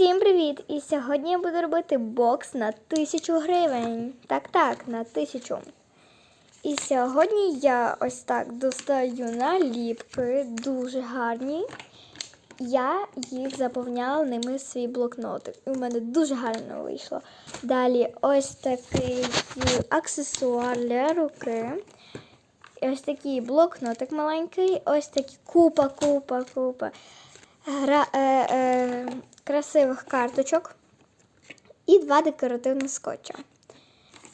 Всім привіт! І сьогодні я буду робити бокс на тисячу гривень. Так, так, на тисячу. І сьогодні я ось так достаю наліпки, дуже гарні. Я їх заповняла ними свій блокнотик. І у мене дуже гарно вийшло. Далі ось такий аксесуар для руки. І ось такий блокнотик маленький, ось такі купа, купа, купа гра, е, е, красивих карточок і два декоративних скотча.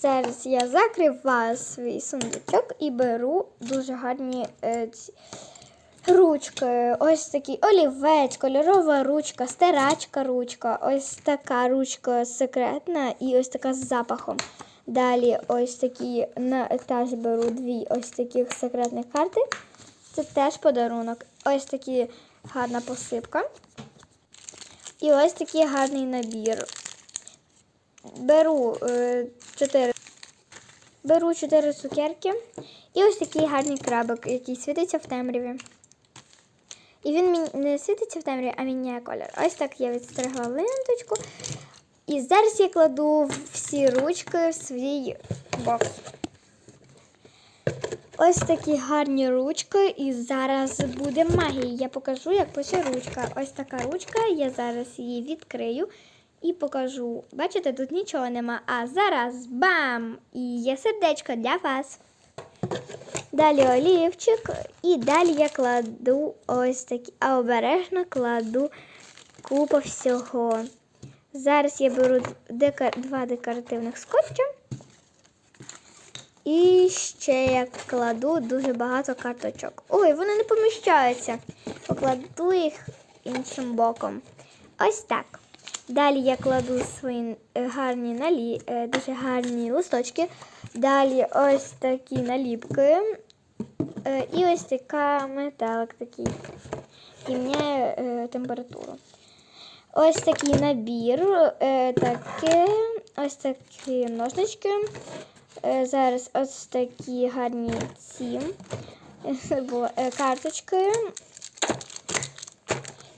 Зараз я закриваю свій сундучок і беру дуже гарні е, ці, ручки. Ось такий олівець, кольорова ручка, стирачка ручка, ось така ручка секретна і ось така з запахом. Далі ось такі на теж беру дві ось таких секретних карти. Це теж подарунок. Ось такі гарна посипка. І ось такий гарний набір. Беру е, 4 беру 4 цукерки і ось такий гарний крабик, який світиться в темряві. І він не світиться в темряві, а міняє колір. Ось так я відстригла ленточку. І зараз я кладу всі ручки в свій бокс. Ось такі гарні ручки, і зараз буде магія. Я покажу, як пише ручка. Ось така ручка, я зараз її відкрию і покажу. Бачите, тут нічого нема. А зараз бам! І є сердечко для вас. Далі олівчик, і далі я кладу ось такі, а обережно кладу купу всього. Зараз я беру дека... два декоративних скотча. І ще я кладу дуже багато карточок. Ой, вони не поміщаються. Покладу їх іншим боком. Ось так. Далі я кладу свої е, гарні налі... е, дуже гарні листочки. Далі ось такі наліпки. Е, І ось така металик такий. Е, температуру. Ось такий набір, таке, ось такі ножнички. Е, Зараз ось такі гарні ці е, е, карточки.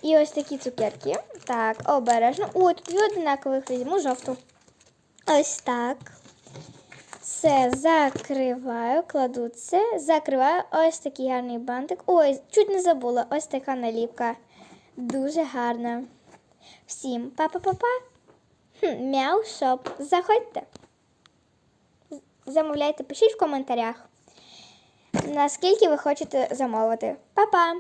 І ось такі цукерки. Так, обережно. О, тут дві одинакових візьму жовту. Ось так. Все, закриваю, кладу це, закриваю ось такий гарний бантик. Ой, чуть не забула, ось така наліпка. Дуже гарна. Всім па-па-па-па. Мяу шоп. Заходьте. Замовляйте, пишіть в коментарях. Наскільки ви хочете замовити. Па-па!